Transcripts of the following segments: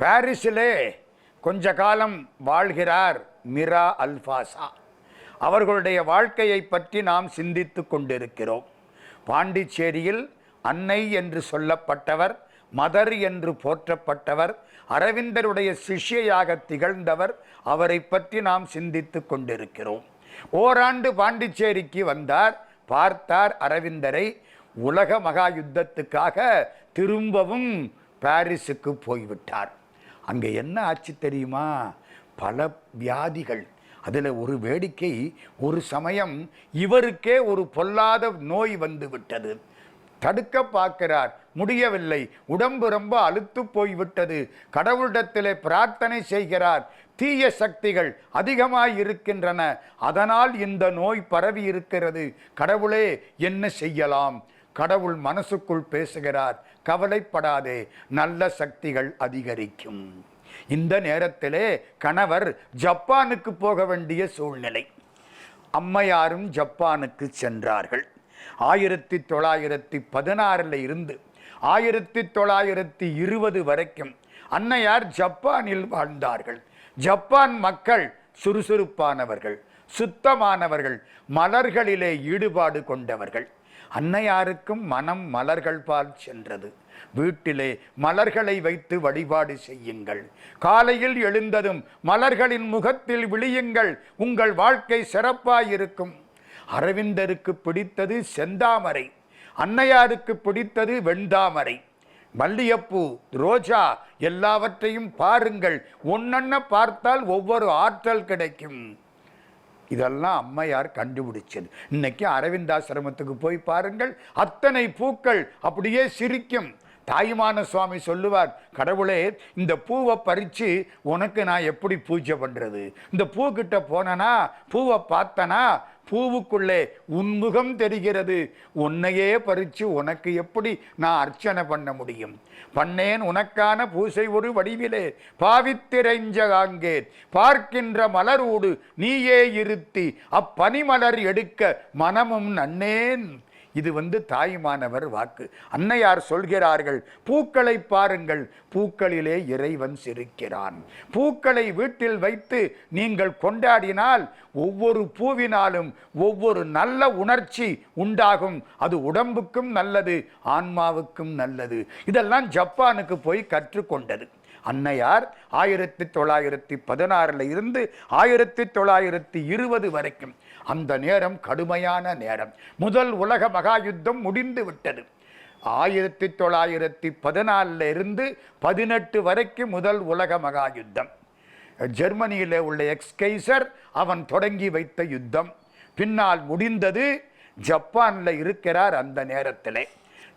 பாரிஸிலே கொஞ்ச காலம் வாழ்கிறார் மிரா அல்ஃபாசா. அவர்களுடைய வாழ்க்கையை பற்றி நாம் சிந்தித்து கொண்டிருக்கிறோம். பாண்டிச்சேரியில் அன்னை என்று சொல்லப்பட்டவர் மதர் என்று போற்றப்பட்டவர் அரவிந்தருடைய சிஷ்யையாக திகழ்ந்தவர் அவரை பற்றி நாம் சிந்தித்து கொண்டிருக்கிறோம். ஓராண்டு பாண்டிச்சேரிக்கு வந்தார் பார்த்தார் அரவிந்தரை உலக மகா யுத்தத்துக்காக திரும்பவும் பாரிஸுக்கு போய்விட்டார். அங்கே என்ன ஆச்சு தெரியுமா? பல வியாதிகள். அதில் ஒரு வேடிக்கை ஒரு சமயம் இவருக்கே ஒரு பொல்லாத நோய் வந்து விட்டது. தடுக்க பார்க்கிறார். முடியவில்லை. உடம்பு ரொம்ப அழுத்து போய்விட்டது கடவுளிடத்திலே பிரார்த்தனை செய்கிறார். தீய சக்திகள் அதிகமாய் இருக்கின்றன. அதனால் இந்த நோய் பரவி இருக்கிறது. கடவுளே என்ன செய்யலாம்? கடவுள் மனசுக்குள் பேசுகிறார். கவலைப்படாதே நல்ல சக்திகள் அதிகரிக்கும். இந்த நேரத்திலே கணவர் ஜப்பானுக்கு போக வேண்டிய சூழ்நிலை. அம்மையாரும் ஜப்பானுக்கு சென்றார்கள். ஆயிரத்தி தொள்ளாயிரத்தி பதினாறில் இருந்து ஆயிரத்தி தொள்ளாயிரத்தி இருபது வரைக்கும் அன்னையார் ஜப்பானில் வாழ்ந்தார்கள். ஜப்பான் மக்கள் சுறுசுறுப்பானவர்கள் சுத்தமானவர்கள் மலர்களிலே ஈடுபாடு கொண்டவர்கள். அன்னையாருக்கும் மனம் மலர்கள் பால் சென்றது. வீட்டிலே மலர்களை வைத்து வழிபாடு செய்யுங்கள். காலையில் எழுந்ததும் மலர்களின் முகத்தில் விழியுங்கள். உங்கள் வாழ்க்கை சிறப்பாயிருக்கும். அரவிந்தருக்கு பிடித்தது செந்தாமரை. அன்னையாருக்கு பிடித்தது வெண்தாமரை. மல்லியப்பூ ரோஜா எல்லாவற்றையும் பாருங்கள். ஒன்னென்ன பார்த்தால் ஒவ்வொரு ஆற்றல் கிடைக்கும். இதெல்லாம் அம்மையார் கண்டுபிடிச்சது. இன்னைக்கு அரவிந்தாசிரமத்துக்கு போய் பாருங்கள் அத்தனை பூக்கள் அப்படியே சிரிக்கும். தாயுமான சுவாமி சொல்லுவார் கடவுளே இந்த பூவை பறித்து உனக்கு நான் எப்படி பூஜை பண்ணுறது இந்த பூக்கிட்ட போனனா பூவை பார்த்தனா பூவுக்குள்ளே உன்முகம் தெரிகிறது. உன்னையே பறித்து உனக்கு எப்படி நான் அர்ச்சனை பண்ண முடியும்? பண்ணேன் உனக்கான பூசை ஒரு வடிவிலே. பாவித்திரைஞ்சகாங்கே பார்க்கின்ற மலரோடு நீயே இருத்தி. அப்பனிமலர் எடுக்க மனமும் நன்னேன். இது வந்து தாய்மானவர் வாக்கு. அன்னையார் சொல்கிறார்கள் பூக்களை பாருங்கள் பூக்களிலே இறைவன் சிரிக்கிறான். பூக்களை வீட்டில் வைத்து நீங்கள் கொண்டாடினால் ஒவ்வொரு பூவினாலும் ஒவ்வொரு நல்ல உணர்ச்சி உண்டாகும். அது உடம்புக்கும் நல்லது ஆன்மாவுக்கும் நல்லது. இதெல்லாம் ஜப்பானுக்கு போய் கற்றுக்கொண்டது அன்னையார் ஆயிரத்தி தொள்ளாயிரத்தி பதினாறில் இருந்து ஆயிரத்தி தொள்ளாயிரத்தி இருபது வரைக்கும். அந்த நேரம் கடுமையான நேரம். முதல் உலக மகா யுத்தம் முடிந்து விட்டது. ஆயிரத்தி தொள்ளாயிரத்தி பதினாலில் இருந்து பதினெட்டு வரைக்கும் முதல் உலக மகா யுத்தம் ஜெர்மனியில் உள்ள எக்ஸ்கைசர் அவன் தொடங்கி வைத்த யுத்தம். பின்னால் முடிந்தது ஜப்பானில் இருக்கிறார் அந்த நேரத்தில்.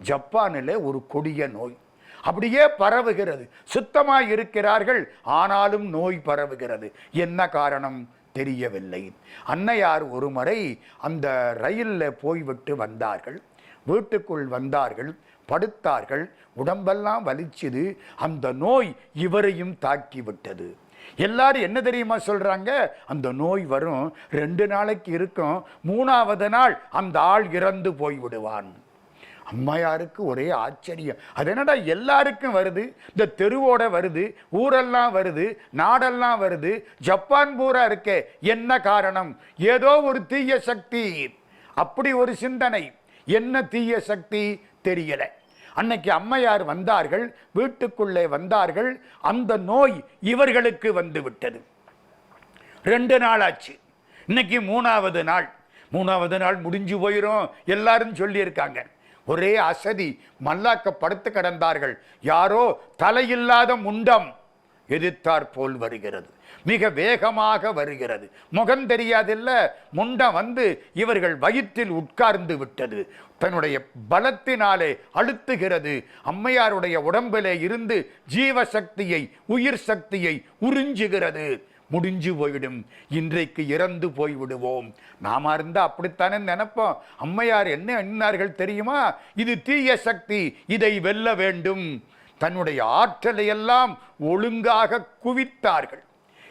ஜப்பானில் ஒரு கொடிய நோய். அப்படியே பரவுகிறது. சுத்தமாக இருக்கிறார்கள் ஆனாலும் நோய் பரவுகிறது. என்ன காரணம்? தெரியவில்லை. அன்னையார் ஒருமுறை அந்த ரயிலில் போய்விட்டு வந்தார்கள். வீட்டுக்குள் வந்தார்கள். படுத்தார்கள். உடம்பெல்லாம் வலிச்சுது. அந்த நோய் இவரையும் தாக்கி விட்டது எல்லாரும் என்ன தெரியுமா சொல்கிறாங்க அந்த நோய் வரும். ரெண்டு நாளைக்கு இருக்கும். மூணாவது நாள் அந்த ஆள் இறந்து போய் விடுவான் அம்மையாருக்கு ஒரே ஆச்சரியம். அது என்னடா எல்லாருக்கும் வருது? இந்த தெருவோட வருது ஊரெல்லாம் வருது நாடெல்லாம் வருது ஜப்பான் பூரா இருக்கே என்ன காரணம்? ஏதோ ஒரு தீய சக்தி. அப்படி ஒரு சிந்தனை. என்ன தீய சக்தி? தெரியல. அன்னைக்கு அம்மையார் வந்தார்கள் வீட்டுக்குள்ளே வந்தார்கள் அந்த நோய் இவர்களுக்கு வந்து விட்டது ரெண்டு நாள் ஆச்சு இன்னைக்கு மூணாவது நாள். மூணாவது நாள் முடிஞ்சு போயிடும் எல்லாரும் சொல்லியிருக்காங்க. ஒரே அசதி மல்லாக்க படுத்து கிடந்தார்கள். யாரோ தலையில்லாத முண்டம் எதிர்த்தார் போல் வருகிறது. மிக வேகமாக வருகிறது. முகம் தெரியாதில்ல முண்டம் வந்து இவர்கள் வயிற்றில் உட்கார்ந்து விட்டது. தன்னுடைய பலத்தினாலே அழுத்துகிறது. அம்மையாருடைய உடம்பிலே இருந்து ஜீவசக்தியை உயிர் சக்தியை உறிஞ்சுகிறது. முடிஞ்சு போய்விடும். இன்றைக்கு இறந்து போய்விடுவோம். நாம இருந்தால் அப்படித்தானே நினைப்போம். அம்மையார் என்ன எண்ணார்கள் தெரியுமா? இது தீய சக்தி இதை வெல்ல வேண்டும். தன்னுடைய ஆற்றலை எல்லாம் ஒழுங்காக குவித்தார்கள்.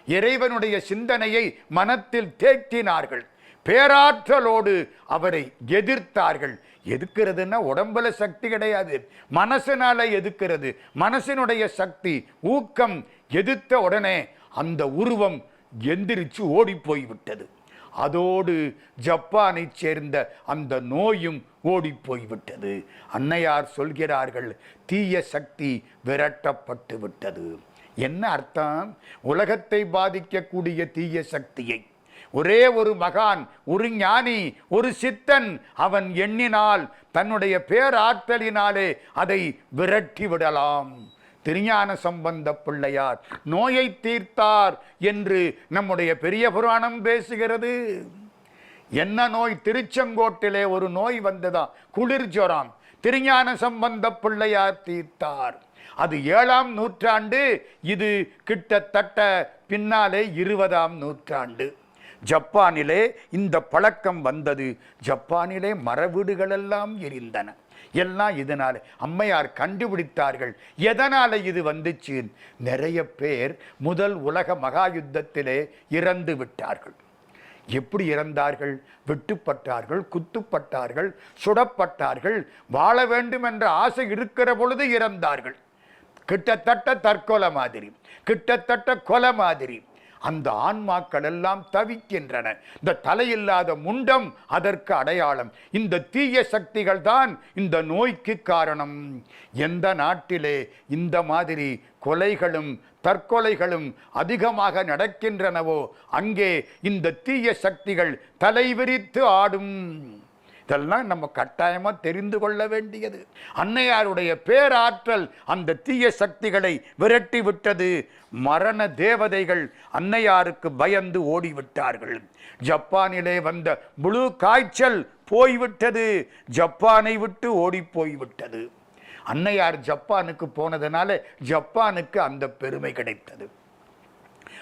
இறைவனுடைய சிந்தனையை மனத்தில் தேற்றினார்கள். பேராற்றலோடு அவரை எதிர்த்தார்கள். எதுக்கிறதுன்னா உடம்புல சக்தி கிடையாது. மனசினால எதுக்கிறது? மனசினுடைய சக்தி ஊக்கம் எதிர்த்த உடனே அந்த உருவம் எந்திரிச்சு ஓடி போய்விட்டது அதோடு ஜப்பானைச் சேர்ந்த அந்த நோயும் ஓடி போய்விட்டது அன்னையார் சொல்கிறார்கள் தீய சக்தி விரட்டப்பட்டு விட்டது என்ன அர்த்தம்? உலகத்தை பாதிக்கக்கூடிய தீய சக்தியை. ஒரே ஒரு மகான் ஒரு ஞானி ஒரு சித்தன் அவன் எண்ணினால் தன்னுடைய பேராற்றலினாலே அதை விரட்டி விடலாம் திருஞான சம்பந்த பிள்ளையார் நோயை தீர்த்தார் என்று நம்முடைய பெரிய புராணம் பேசுகிறது. என்ன நோய்? திருச்செங்கோட்டிலே ஒரு நோய் வந்ததா? குளிர் ஜுரம். திருஞான சம்பந்த பிள்ளையார் தீர்த்தார். அது ஏழாம் நூற்றாண்டு. இது கிட்டத்தட்ட பின்னாலே இருபதாம் நூற்றாண்டு. ஜப்பானிலே இந்த பழக்கம் வந்தது. ஜப்பானிலே மரவீடுகளெல்லாம் எரிந்தன. எல்லாம் இதனால. அம்மையார் கண்டுபிடித்தார்கள். எதனால இது வந்துச்சு? நிறைய பேர் முதல் உலக மகா யுத்தத்திலே இறந்து விட்டார்கள். எப்படி இறந்தார்கள்? வெட்டுப்பட்டார்கள் குத்துப்பட்டார்கள் சுடப்பட்டார்கள் வாழ வேண்டும் என்ற ஆசை இருக்கிற பொழுது இறந்தார்கள். கிட்டத்தட்ட தற்கொலை மாதிரி. கிட்டத்தட்ட கொலை மாதிரி. அந்த ஆன்மாக்கள் எல்லாம் தவிக்கின்றன. இந்த தலையில்லாத முண்டம் அதற்கு அடையாளம். இந்த தீய சக்திகள் தான் இந்த நோய்க்கு காரணம். எந்த நாட்டிலே இந்த மாதிரி கொலைகளும் தற்கொலைகளும் அதிகமாக நடக்கின்றனவோ அங்கே இந்த தீய சக்திகள் தலைவிரித்து ஆடும். இதெல்லாம் நம்ம கட்டாயமாக தெரிந்து கொள்ள வேண்டியது. அன்னையாருடைய பேராற்றல் அந்த தீய சக்திகளை விரட்டி விட்டது. மரண தேவதைகள் அன்னையாருக்கு பயந்து ஓடிவிட்டார்கள். ஜப்பானிலே வந்த முழு காய்ச்சல் போய்விட்டது. ஜப்பானை விட்டு ஓடி போய்விட்டது. அன்னையார் ஜப்பானுக்கு போனதுனால ஜப்பானுக்கு அந்த பெருமை கிடைத்தது.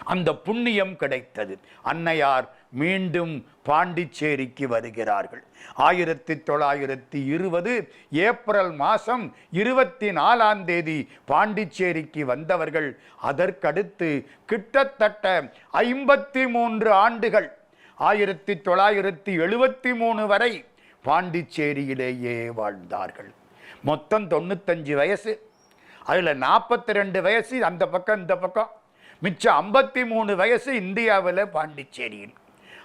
அந்த புண்ணியம் கிடைத்தது. அன்னையார் மீண்டும் பாண்டிச்சேரிக்கு வருகிறார்கள். ஆயிரத்தி தொள்ளாயிரத்தி இருபது ஏப்ரல் மாதம் இருபத்தி நாலாம் தேதி பாண்டிச்சேரிக்கு வந்தவர்கள். அதற்கடுத்து கிட்டத்தட்ட ஐம்பத்தி மூன்று ஆண்டுகள். ஆயிரத்தி தொள்ளாயிரத்தி எழுபத்தி மூணு வரை பாண்டிச்சேரியிலேயே வாழ்ந்தார்கள். மொத்தம் தொண்ணூத்தஞ்சு வயசு. அதில் நாற்பத்தி ரெண்டு வயசு. அந்த பக்கம் இந்த பக்கம். மிச்சம் ஐம்பத்தி மூணு வயசு இந்தியாவில் பாண்டிச்சேரியில்.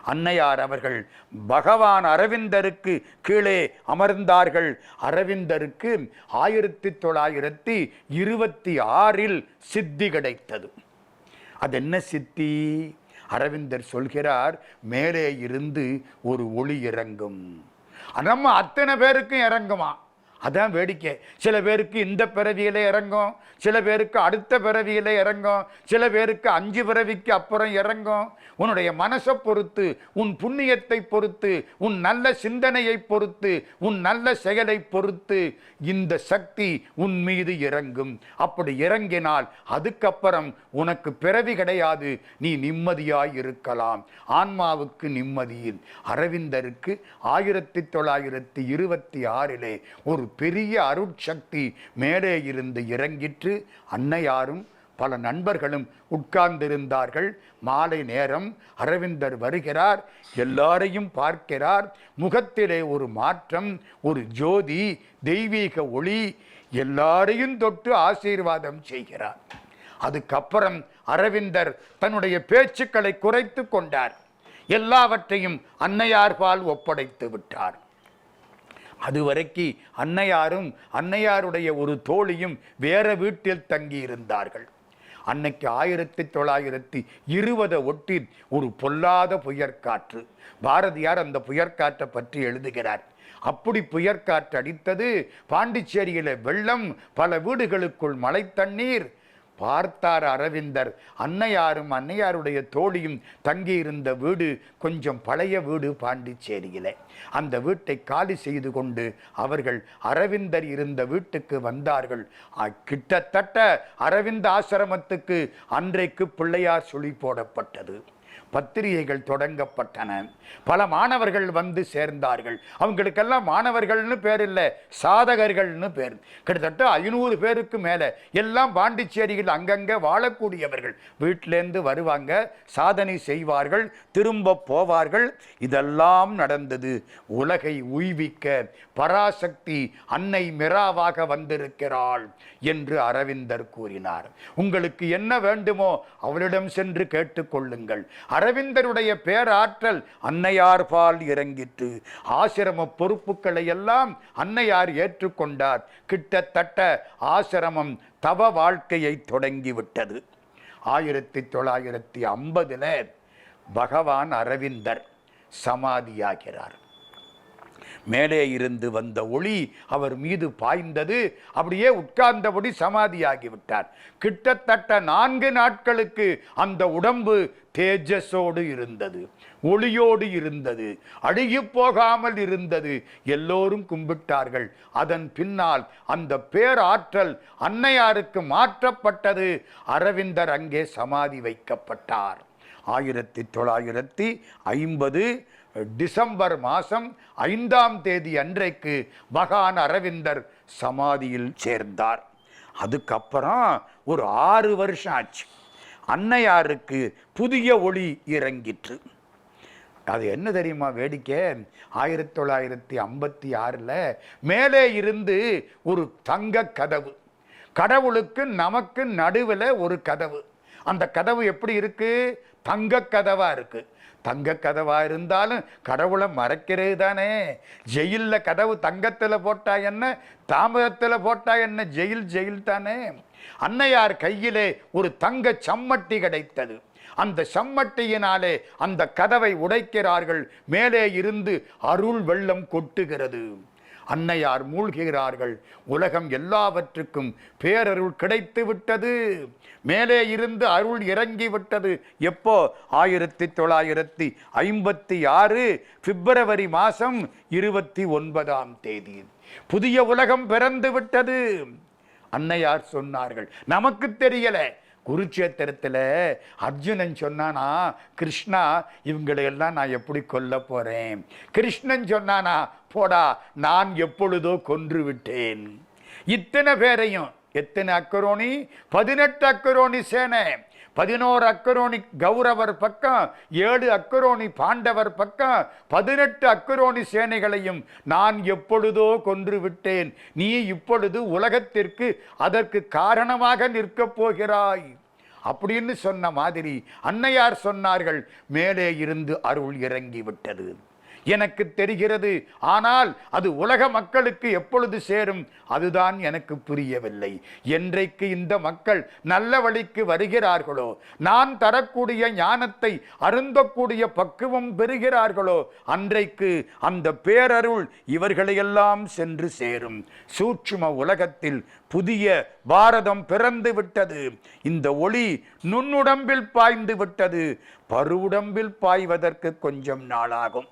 அன்னையார் அவர்கள் பகவான் அரவிந்தருக்கு கீழே அமர்ந்தார்கள். அரவிந்தருக்கு ஆயிரத்தி தொள்ளாயிரத்தி இருபத்தி ஆறில் சித்தி கிடைத்தது. அது என்ன சித்தி? அரவிந்தர் சொல்கிறார் மேலே இருந்து ஒரு ஒளி இறங்கும். நம்ம அத்தனை பேருக்கும் இறங்குமா? அதான் வேடிக்கை. சில பேருக்கு இந்த பிறவியில் இறங்கும் சில பேருக்கு அடுத்த பிறவியில் இறங்கும் சில பேருக்கு அஞ்சு பிறவிக்கு அப்புறம் இறங்கும். உன்னுடைய மனசை பொறுத்து உன் புண்ணியத்தை பொறுத்து உன் நல்ல சிந்தனையை பொறுத்து உன் நல்ல செயலை பொறுத்து இந்த சக்தி உன் மீது இறங்கும். அப்படி இறங்கினால் அதுக்கப்புறம் உனக்கு பிறவி கிடையாது. நீ நிம்மதியாய் இருக்கலாம். ஆன்மாவுக்கு நிம்மதியில் அரவிந்தருக்கு ஆயிரத்தி தொள்ளாயிரத்தி இருபத்தி ஆறிலே ஒரு பெரிய அருட்சக்தி மேலே இருந்து இறங்கிற்று. அன்னையாரும் பல நண்பர்களும் உட்கார்ந்திருந்தார்கள். மாலை நேரம் அரவிந்தர் வருகிறார் எல்லாரையும் பார்க்கிறார். முகத்திலே ஒரு மாற்றம் ஒரு ஜோதி தெய்வீக ஒளி எல்லாரையும் தொட்டு ஆசீர்வாதம் செய்கிறார். அதுக்கப்புறம் அரவிந்தர் தன்னுடைய பேச்சுக்களை குறைத்து கொண்டார். எல்லாவற்றையும் அன்னையார்பால் ஒப்படைத்து விட்டார். அதுவரைக்கு அன்னையாரும் அன்னையாருடைய ஒரு தோழியும் வேற வீட்டில் தங்கியிருந்தார்கள். அன்னைக்கு ஆயிரத்தி தொள்ளாயிரத்தி இருபதை ஒட்டி ஒரு பொல்லாத புயற்காற்று. பாரதியார் அந்த புயற்காற்றை பற்றி எழுதுகிறார். அப்படி புயற்காற்று அடித்தது பாண்டிச்சேரியில் வெள்ளம் பல வீடுகளுக்குள் மழை தண்ணீர் பார்த்தார் அரவிந்தர். அன்னையாரும் அன்னையாருடைய தோழியும் தங்கியிருந்த வீடு கொஞ்சம் பழைய வீடு பாண்டிச்சேரியிலே. அந்த வீட்டை காலி செய்து கொண்டு அவர்கள் அரவிந்தர் இருந்த வீட்டுக்கு வந்தார்கள். கிட்டத்தட்ட அரவிந்த ஆசிரமத்துக்கு அன்றைக்கு பிள்ளையார் சுழி போடப்பட்டது. பத்திரிகைகள் தொடங்கப்பட்டன. பல மாணவர்கள் வந்து சேர்ந்தார்கள். அவங்களுக்கெல்லாம் மாணவர்கள்னு பேர் இல்லை சாதகர்கள்னு பேர். கிட்டத்தட்ட ஐநூறு பேருக்கு மேலே எல்லாம் பாண்டிச்சேரியில் அங்கங்கே வாழக்கூடியவர்கள். வீட்டிலேருந்து வருவாங்க சாதனை செய்வார்கள் திரும்ப போவார்கள். இதெல்லாம் நடந்தது. உலகை உய்விக்க பராசக்தி அன்னை மிராவாக வந்திருக்கிறாள் என்று அரவிந்தர் கூறினார். உங்களுக்கு என்ன வேண்டுமோ அவளிடம் சென்று கேட்டுக்கொள்ளுங்கள் அரவிந்தருடைய பேராற்றல் அன்னையார் பால் இறங்கிற்று. ஆசிரம பொறுப்புகளை எல்லாம் அன்னையார் ஏற்றுக்கொண்டார். கிட்டத்தட்ட ஆசிரமம் தவ வாழ்க்கையை தொடங்கிவிட்டது. ஆயிரத்தி தொள்ளாயிரத்தி ஐம்பதுல பகவான் அரவிந்தர் சமாதியாகிறார். மேலே இருந்து வந்த ஒளி அவர் மீது பாய்ந்தது. அப்படியே உட்கார்ந்தபடி சமாதியாகிவிட்டார். கிட்டத்தட்ட நான்கு நாட்களுக்கு அந்த உடம்பு தேஜஸோடு இருந்தது. ஒளியோடு இருந்தது. அழுகி போகாமல் இருந்தது. எல்லோரும் கும்பிட்டார்கள். அதன் பின்னால் அந்த பேராற்றல் அன்னையாருக்கு மாற்றப்பட்டது. அரவிந்தர் அங்கே சமாதி வைக்கப்பட்டார். ஆயிரத்தி தொள்ளாயிரத்தி ஐம்பது டிசம்பர் மாதம் ஐந்தாம் தேதி அன்றைக்கு மகான் அரவிந்தர் சமாதியில் சேர்ந்தார். அதுக்கப்புறம் ஒரு ஆறு வருஷம் ஆச்சு. அன்னையாருக்கு புதிய ஒளி இறங்கிற்று. அது என்ன தெரியுமா வேடிக்கை? ஆயிரத்தி தொள்ளாயிரத்தி ஐம்பத்தி ஆறில் மேலே இருந்து ஒரு தங்க கதவு. கடவுளுக்கு நமக்கு நடுவில் ஒரு கதவு. அந்த கதவு எப்படி இருக்குது தங்க கதவாக இருக்குது தங்க கதவா இருந்தாலும் கடவுளை மறைக்கிறது தானே ஜெயிலில் கதவு தங்கத்தில் போட்டா என்ன? தாமதத்தில் போட்டா என்ன? ஜெயில் ஜெயில் தானே? அன்னையார் கையிலே ஒரு தங்க சம்மட்டி கிடைத்தது. அந்த சம்மட்டியினாலே அந்த கதவை உடைக்கிறார்கள். மேலே இருந்து அருள் வெள்ளம் கொட்டுகிறது. அன்னையார் மூழ்கிறார்கள். உலகம் எல்லாவற்றுக்கும் பேரருள் கிடைத்து விட்டது மேலே இருந்து அருள் இறங்கி விட்டது எப்போ? ஆயிரத்தி தொள்ளாயிரத்தி ஐம்பத்தி ஆறு பிப்ரவரி மாதம் இருபத்தி ஒன்பதாம் தேதி. புதிய உலகம் பிறந்து விட்டது அன்னையார் சொன்னார்கள் நமக்கு தெரியலை. குருட்சேத்திரத்தில் அர்ஜுனன் சொன்னானா கிருஷ்ணா இவங்களையெல்லாம் நான் எப்படி கொல்ல போகிறேன் கிருஷ்ணன் சொன்னானா போடா நான் எப்பொழுதோ கொன்று விட்டேன் இத்தனை பேரையும் எத்தனை அக்கரோணி? பதினெட்டு அக்கரோணி சேனை. பதினோரு அக்கரோணி கௌரவர் பக்கம் ஏழு அக்கரோணி பாண்டவர் பக்கம் பதினெட்டு அக்கரோணி சேனைகளையும் நான் எப்பொழுதோ கொன்று விட்டேன். நீ இப்பொழுது உலகத்திற்கு அதற்கு காரணமாக நிற்கப் போகிறாய். அப்படின்னு சொன்ன மாதிரி அன்னையார் சொன்னார்கள் மேலே இருந்து அருள் இறங்கி விட்டது எனக்கு தெரிகிறது. ஆனால் அது உலக மக்களுக்கு எப்பொழுது சேரும்? அதுதான் எனக்கு புரியவில்லை. என்றைக்கு இந்த மக்கள் நல்ல வழிக்கு வருகிறார்களோ நான் தரக்கூடிய ஞானத்தை அருந்தக்கூடிய பக்குவம் பெறுகிறார்களோ அன்றைக்கு அந்த பேரருள் இவர்களையெல்லாம் சென்று சேரும். சூட்சும உலகத்தில் புதிய பாரதம் பிறந்து விட்டது. இந்த ஒளி நுண்ணுடம்பில் பாய்ந்து விட்டது. பருவுடம்பில் பாய்வதற்கு கொஞ்சம் நாளாகும்.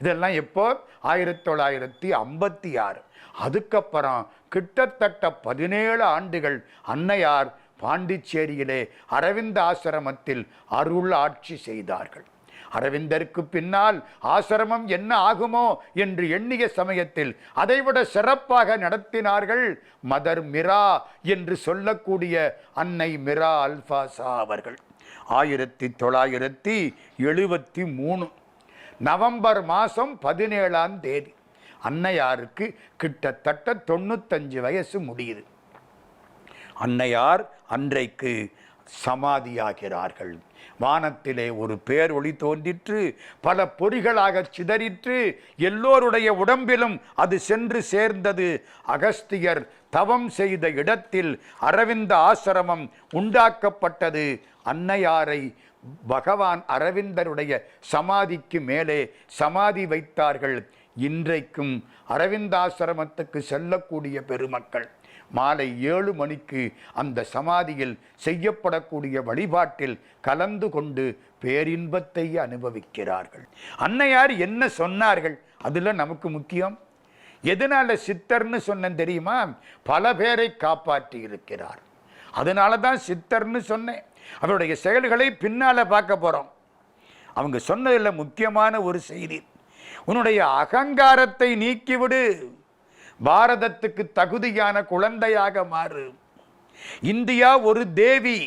இதெல்லாம் எப்போ? ஆயிரத்தி தொள்ளாயிரத்தி ஐம்பத்தி ஆறு. அதுக்கப்புறம் கிட்டத்தட்ட பதினேழு ஆண்டுகள் அன்னையார் பாண்டிச்சேரியிலே அரவிந்த ஆசிரமத்தில் அருள் ஆட்சி செய்தார்கள். அரவிந்தருக்கு பின்னால் ஆசிரமம் என்ன ஆகுமோ என்று எண்ணிய சமயத்தில் அதைவிட சிறப்பாக நடத்தினார்கள் மதர் மிரா என்று சொல்லக்கூடிய அன்னை மிரா அல்பாசா அவர்கள். ஆயிரத்தி தொள்ளாயிரத்தி எழுபத்தி மூணு. நவம்பர் மாதம் பதினேழாம் தேதி. அன்னையாருக்கு கிட்டத்தட்ட தொண்ணூத்தஞ்சு வயசு முடியுது. அன்னையார் அன்றைக்கு சமாதியாகிறார்கள். வானத்திலே ஒரு பேர் ஒளி தோன்றிற்று பல பொறிகளாக சிதறிற்று எல்லோருடைய உடம்பிலும் அது சென்று சேர்ந்தது. அகஸ்தியர் தவம் செய்த இடத்தில் அரவிந்த ஆசிரமம் உண்டாக்கப்பட்டது. அன்னையாரை பகவான் அரவிந்தருடைய சமாதிக்கு மேலே சமாதி வைத்தார்கள். இன்றைக்கும் அரவிந்தாசிரமத்துக்கு செல்லக்கூடிய பெருமக்கள் மாலை ஏழு மணிக்கு அந்த சமாதியில் செய்யப்படக்கூடிய வழிபாட்டில் கலந்து கொண்டு பேரின்பத்தை அனுபவிக்கிறார்கள். அன்னையார் என்ன சொன்னார்கள்? அதில் நமக்கு முக்கியம். எதனால சித்தர்னு சொன்னேன் தெரியுமா? பல பேரை காப்பாற்றி இருக்கிறார் அதனால தான் சித்தர்னு சொன்னேன். அவருடைய செயல்களை பின்னால பார்க்க போறோம். அவங்க சொன்னதில் முக்கியமான ஒரு செய்தி உன்னுடைய அகங்காரத்தை நீக்கிவிடு. பாரதத்துக்கு தகுதியான குழந்தையாக மாறு. இந்தியா ஒரு தேவி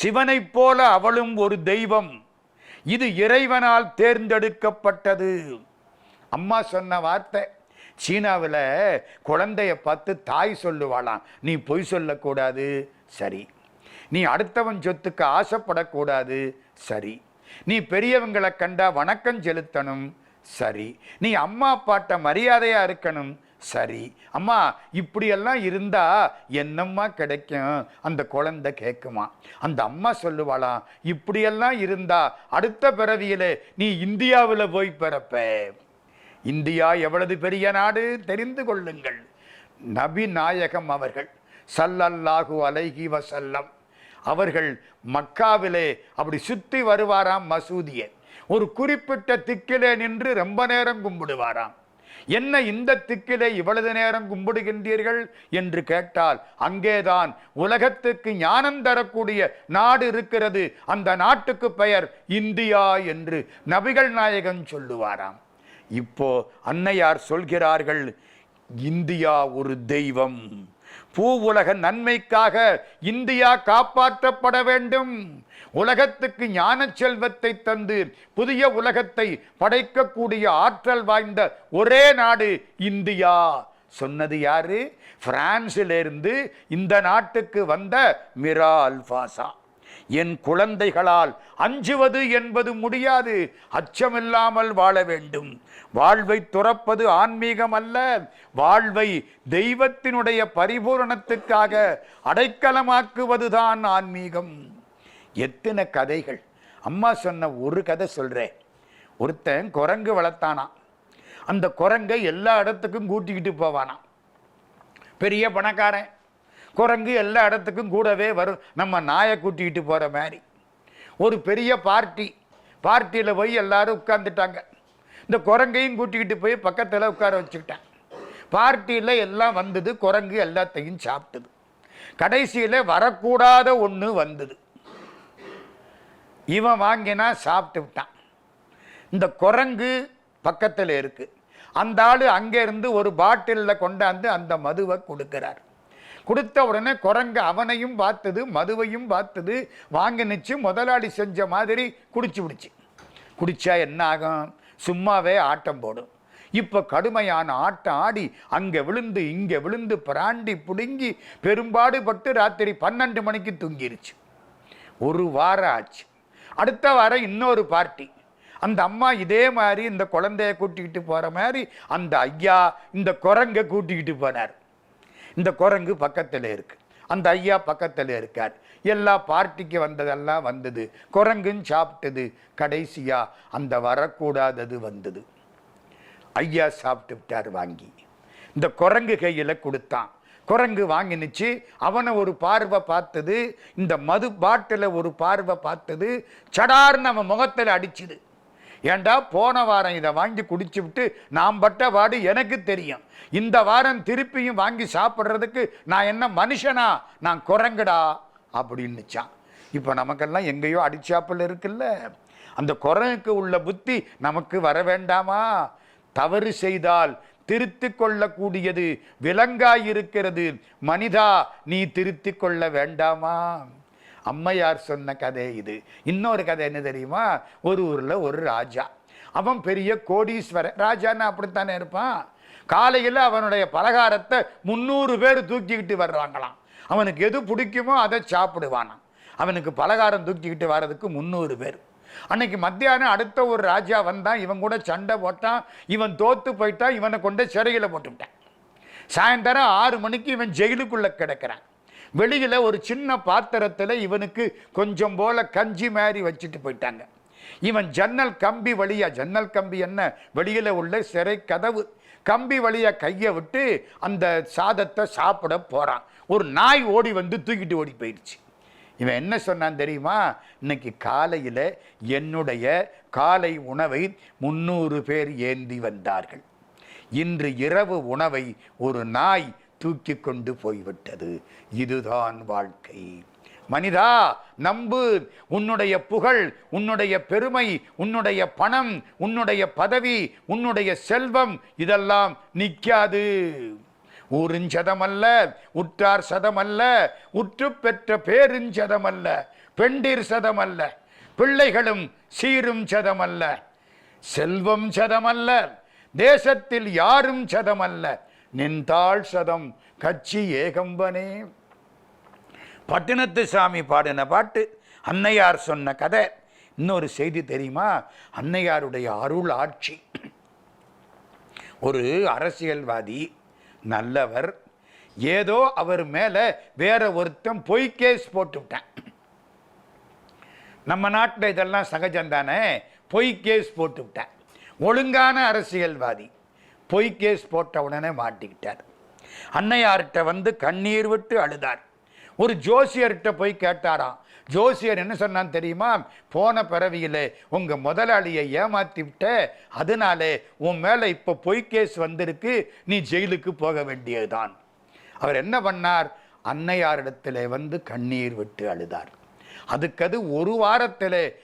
சிவனைப் போல அவளும் ஒரு தெய்வம். இது இறைவனால் தேர்ந்தெடுக்கப்பட்டது. அம்மா சொன்ன வார்த்தை சீனாவில் குழந்தைய பார்த்து தாய் சொல்லுவாளாம் நீ பொய் சொல்லக்கூடாது. சரி நீ அடுத்தவன் சொத்துக்கு ஆசைப்படக்கூடாது. சரி. நீ பெரியவங்களை கண்டா வணக்கம் செலுத்தணும். சரி. நீ அம்மா அப்பாட்ட மரியாதையாக இருக்கணும். சரி. அம்மா இப்படியெல்லாம் இருந்தா என்னம்மா கிடைக்கும்? அந்த குழந்தை கேட்குமா அந்த அம்மா சொல்லுவாளாம் இப்படியெல்லாம் இருந்தா அடுத்த பிறவியில நீ இந்தியாவில் போய் பிறப்ப. இந்தியா எவ்வளவு பெரிய நாடு? தெரிந்து கொள்ளுங்கள். நபி நாயகம் அவர்கள் சல்லல்லாஹு அலைஹி வசல்லம் அவர்கள் மக்காவிலே அப்படி சுற்றி வருவாராம் மசூதியை. ஒரு குறிப்பிட்ட திக்கிலே நின்று ரொம்ப நேரம் கும்பிடுவாராம். என்ன இந்த திக்கிலே இவ்வளவு நேரம் கும்பிடுகின்றீர்கள் என்று கேட்டால் அங்கேதான் உலகத்துக்கு ஞானம் தரக்கூடிய நாடு இருக்கிறது. அந்த நாட்டுக்கு பெயர் இந்தியா என்று நபிகள் நாயகன் சொல்லுவாராம். இப்போ அன்னையார் சொல்கிறார்கள் இந்தியா ஒரு தெய்வம். பூ உலக நன்மைக்காக இந்தியா காப்பாற்றப்பட வேண்டும். உலகத்துக்கு ஞான செல்வத்தை தந்து புதிய உலகத்தை படைக்கக்கூடிய ஆற்றல் வாய்ந்த ஒரே நாடு இந்தியா. சொன்னது யாரு? பிரான்சிலிருந்து இந்த நாட்டுக்கு வந்த மிரா அல்பாசா என் குழந்தைகளால் அஞ்சுவது என்பது முடியாது. அச்சமில்லாமல் வாழ வேண்டும். வாழ்வை துறப்பது ஆன்மீகம் அல்ல வாழ்வை தெய்வத்தினுடைய பரிபூரணத்துக்காக அடைக்கலமாக்குவதுதான் ஆன்மீகம். எத்தனை கதைகள். அம்மா சொன்ன ஒரு கதை சொல்கிறேன் ஒருத்தன் குரங்கு வளர்த்தானா அந்த குரங்கை எல்லா இடத்துக்கும் கூட்டிக்கிட்டு போவானா பெரிய பணக்காரன். குரங்கு எல்லா இடத்துக்கும் கூடவே வரும். நம்ம நாயை கூட்டிக்கிட்டு போகிற மாதிரி. ஒரு பெரிய பார்ட்டி. பார்ட்டியில் போய் எல்லாரும் உட்காந்துட்டாங்க இந்த குரங்கையும் கூட்டிக்கிட்டு போய் பக்கத்தில் உட்கார வச்சுக்கிட்டேன். பார்ட்டியில் எல்லாம் வந்தது குரங்கு எல்லாத்தையும் சாப்பிட்டது. கடைசியில் வரக்கூடாத ஒன்று வந்தது. இவன் வாங்கினா சாப்பிட்டு விட்டான். இந்த குரங்கு பக்கத்தில் இருக்குது அந்த ஆள் அங்கேருந்து ஒரு பாட்டிலில் கொண்டாந்து அந்த மதுவை கொடுக்கிறார். கொடுத்த உடனே குரங்கு அவனையும் பார்த்தது மதுவையும் பார்த்தது. வாங்கினுச்சு முதலாளி செஞ்ச மாதிரி குடிச்சு விடுச்சு. குடித்தா என்ன ஆகும்? சும்மாவே ஆட்டம் போடும். இப்போ கடுமையான ஆட்டம் ஆடி அங்கே விழுந்து இங்கே விழுந்து பிராண்டி பிடுங்கி பெரும்பாடுபட்டு ராத்திரி பன்னெண்டு மணிக்கு தூங்கிருச்சு. ஒரு வாரம் ஆச்சு. அடுத்த வாரம் இன்னொரு பார்ட்டி. அந்த அம்மா இதே மாதிரி இந்த குழந்தைய கூட்டிக்கிட்டு போகிற மாதிரி அந்த ஐயா இந்த குரங்கை கூட்டிக்கிட்டு போனார். இந்த குரங்கு பக்கத்தில் இருக்குது அந்த ஐயா பக்கத்தில் இருக்கார். எல்லா பார்ட்டிக்கு வந்ததெல்லாம் வந்தது. குரங்குன்னு சாப்பிட்டது கடைசியாக அந்த வரக்கூடாதது வந்தது. ஐயா சாப்பிட்டு விட்டார் வாங்கி. இந்த குரங்கு கையில் கொடுத்தான். குரங்கு வாங்கினுச்சு. அவனை ஒரு பார்வை பார்த்தது. இந்த மது பாட்டில் ஒரு பார்வை பார்த்தது. சடார்னு அவன் முகத்தில் அடிச்சுது. ஏண்டா போன வாரம் இதை வாங்கி குடிச்சு விட்டு நான் பட்ட பாடு எனக்கு தெரியும். இந்த வாரம் திருப்பியும் வாங்கி சாப்பிட்றதுக்கு நான் என்ன மனுஷனா? நான் குரங்குடா? அப்படின்னுச்சான் இப்போ நமக்கெல்லாம் எங்கேயோ அடிச்சாப்பில் இருக்குல்ல. அந்த குரனுக்கு உள்ள புத்தி நமக்கு வர வேண்டாமா? தவறு செய்தால் திருத்தி கொள்ளக்கூடியது விலங்காய் இருக்கிறது. மனிதா நீ திருத்தி கொள்ள வேண்டாமா? அம்மையார் சொன்ன கதை இது. இன்னொரு கதை என்ன தெரியுமா? ஒரு ஊரில் ஒரு ராஜா. அவன் பெரிய கோடீஸ்வரன். ராஜான்னு அப்படித்தானே இருப்பான்? காலையில் அவனுடைய பலகாரத்தை முந்நூறு பேர் தூக்கிக்கிட்டு வர்றாங்களாம். அவனுக்கு எது பிடிக்குமோ அதை சாப்பிடுவானாம் அவனுக்கு பலகாரம் தூக்கிக்கிட்டு வர்றதுக்கு முந்நூறு பேர். அன்னைக்கு மத்தியானம் அடுத்த ஒரு ராஜா வந்தான் இவன் கூட சண்டை போட்டான் இவன் தோத்து போயிட்டான் இவனை கொண்டு சிறையில் போட்டுவிட்டான். சாயந்தரம் ஆறு மணிக்கு இவன் ஜெயிலுக்குள்ளே கிடக்கிறான். வெளியில் ஒரு சின்ன பாத்திரத்தில் இவனுக்கு கொஞ்சம் போல் கஞ்சி மாதிரி வச்சுட்டு போயிட்டாங்க. இவன் ஜன்னல் கம்பி வழியாக ஜன்னல் கம்பி என்ன? வெளியில் உள்ள சிறை கதவு. கம்பி வழியாக கையை விட்டு அந்த சாதத்தை சாப்பிட போகிறான் ஒரு நாய் ஓடி வந்து தூக்கிட்டு ஓடி போயிடுச்சு. இவன் என்ன சொன்னான் தெரியுமா? இன்னைக்கு காலையில் என்னுடைய காலை உணவை முந்நூறு பேர் ஏந்தி வந்தார்கள். இன்று இரவு உணவை ஒரு நாய் தூக்கி கொண்டு போய்விட்டது. இதுதான் வாழ்க்கை. மனிதா நம்பு. உன்னுடைய புகழ் உன்னுடைய பெருமை உன்னுடைய பணம் உன்னுடைய பதவி உன்னுடைய செல்வம் இதெல்லாம் நிற்காது ஊரிஞ்சதமல்ல உற்றார் சதமல்ல உற்று பெற்ற பேருஞ்சதமல்ல பெண்டிர் சதமல்ல பிள்ளைகளும் சீரும் சதமல்ல செல்வம் சதமல்ல தேசத்தில் யாரும் சதமல்ல நின்றாள் சதம் கட்சி ஏகம்பனே. பட்டினத்து சாமி பாடின பாட்டு அன்னையார் சொன்ன கதை. இன்னொரு செய்தி தெரியுமா? அன்னையாருடைய அருள் ஆட்சி. ஒரு அரசியல்வாதி நல்லவர். ஏதோ அவர் மேலே வேற ஒருத்தன் பொய் கேஸ் போட்டுவிட்டேன். நம்ம நாட்டில் இதெல்லாம் சகஜம் தானே? பொய் கேஸ் போட்டுவிட்டேன் ஒழுங்கான அரசியல்வாதி பொய் கேஸ் போட்ட உடனே மாட்டிக்கிட்டார். அன்னையார்கிட்ட வந்து கண்ணீர் விட்டு அழுதார். ஒரு ஜோசியர்கிட்ட போய் கேட்டாராம் ஜோசியர் என்ன சொன்னான் தெரியுமா? போன பிறவியில் உங்கள் முதலாளியை ஏமாற்றி விட்ட அதனாலே உன் மேலே இப்போ பொய் கேஸ் வந்திருக்கு நீ ஜெயிலுக்கு போக வேண்டியதுதான். அவர் என்ன பண்ணார்? அன்னையாரிடத்தில் வந்து கண்ணீர் விட்டு அழுதார். அதுக்கது ஒரு வாரத்தில்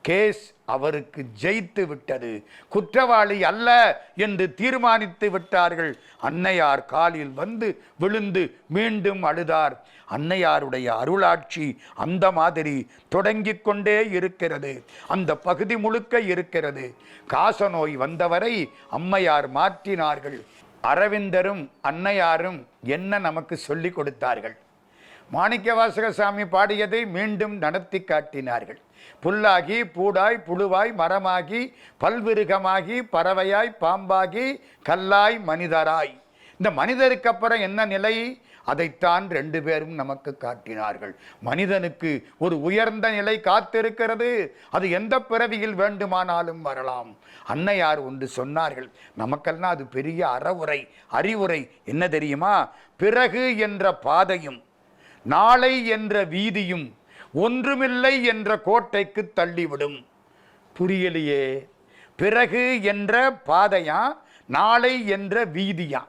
கேஸ் அவருக்கு ஜெயித்து விட்டது. குற்றவாளி அல்ல என்று தீர்மானித்து விட்டார்கள். அன்னையார் காலில் வந்து விழுந்து மீண்டும் அழுதார். அன்னையாருடைய அருளாட்சி அந்த மாதிரி தொடங்கிக் கொண்டே இருக்கிறது. அந்த பகுதி முழுக்க இருக்கிறது. காசநோய் வந்தவரை அம்மையார் மாற்றினார்கள். அரவிந்தரும் அன்னையாரும் என்ன நமக்கு சொல்லிக் கொடுத்தார்கள்? மாணிக்கவாசகசாமி பாடியதை மீண்டும் நடத்தி காட்டினார்கள். புல்லாகி பூடாய் புழுவாய் மரமாகி பல்விருகமாகி பறவையாய் பாம்பாகி கல்லாய் மனிதராய். இந்த மனிதருக்கு அப்புறம் என்ன நிலை? அதைத்தான் ரெண்டு பேரும் நமக்கு காட்டினார்கள். மனிதனுக்கு ஒரு உயர்ந்த நிலை காத்திருக்கிறது. அது எந்த பிறவியில் வேண்டுமானாலும் வரலாம். அன்னையார் ஒன்று சொன்னார்கள் நமக்கெல்லாம் அது பெரிய அறவுரை அறிவுரை. என்ன தெரியுமா? பிறகு என்ற பாதையும் நாளை என்ற வீதியும் ஒன்றுமில்லை என்ற கோட்டைக்கு தள்ளிவிடும். புரியலையே. பிறகு என்ற பாதையா? நாளை என்ற வீதியா?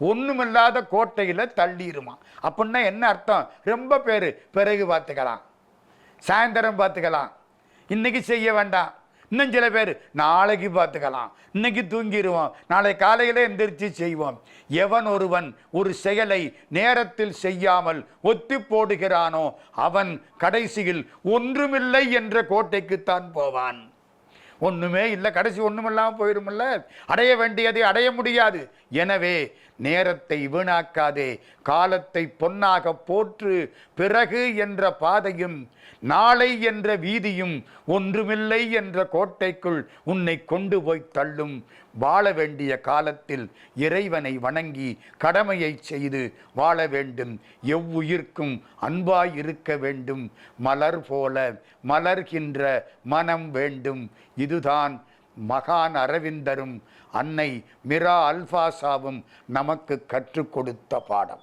ஒண்ணுமில்லாத கோட்டையில் தள்ளிடுமா அப்படின்னா என்ன அர்த்தம்? ரொம்ப பேர் பிறகு பார்த்துக்கலாம். சாயந்தரம் பார்த்துக்கலாம். இன்னைக்கு செய்ய வேண்டாம். இன்னும் சில பேர் நாளைக்கு பார்த்துக்கலாம். இன்னைக்கு தூங்கிடுவோம் நாளை காலையில் எந்திரிச்சு செய்வோம். எவன் ஒருவன் ஒரு செயலை நேரத்தில் செய்யாமல் ஒத்தி போடுகிறானோ அவன் கடைசியில் ஒன்றுமில்லை என்ற கோட்டைக்குத்தான் போவான். ஒன்றுமே இல்லை. கடைசி ஒன்றுமில்லாமல் போயிடும்ல அடைய வேண்டியதை அடைய முடியாது. எனவே நேரத்தை வீணாக்காதே காலத்தை பொன்னாக போற்று பிறகு என்ற பாதையும் நாளை என்ற வீதியும் ஒன்றுமில்லை என்ற கோட்டைக்குள் உன்னை கொண்டு போய் தள்ளும். வாழ வேண்டிய காலத்தில் இறைவனை வணங்கி கடமையை செய்து வாழ வேண்டும். எவ்வுயிர்க்கும் அன்பாய் இருக்க வேண்டும். மலர் போல மலர்கின்ற மனம் வேண்டும். இதுதான் மகான் அரவிந்தரும் அன்னை மிரா அல்பாசாவும் நமக்கு கற்றுக் கொடுத்த பாடம்.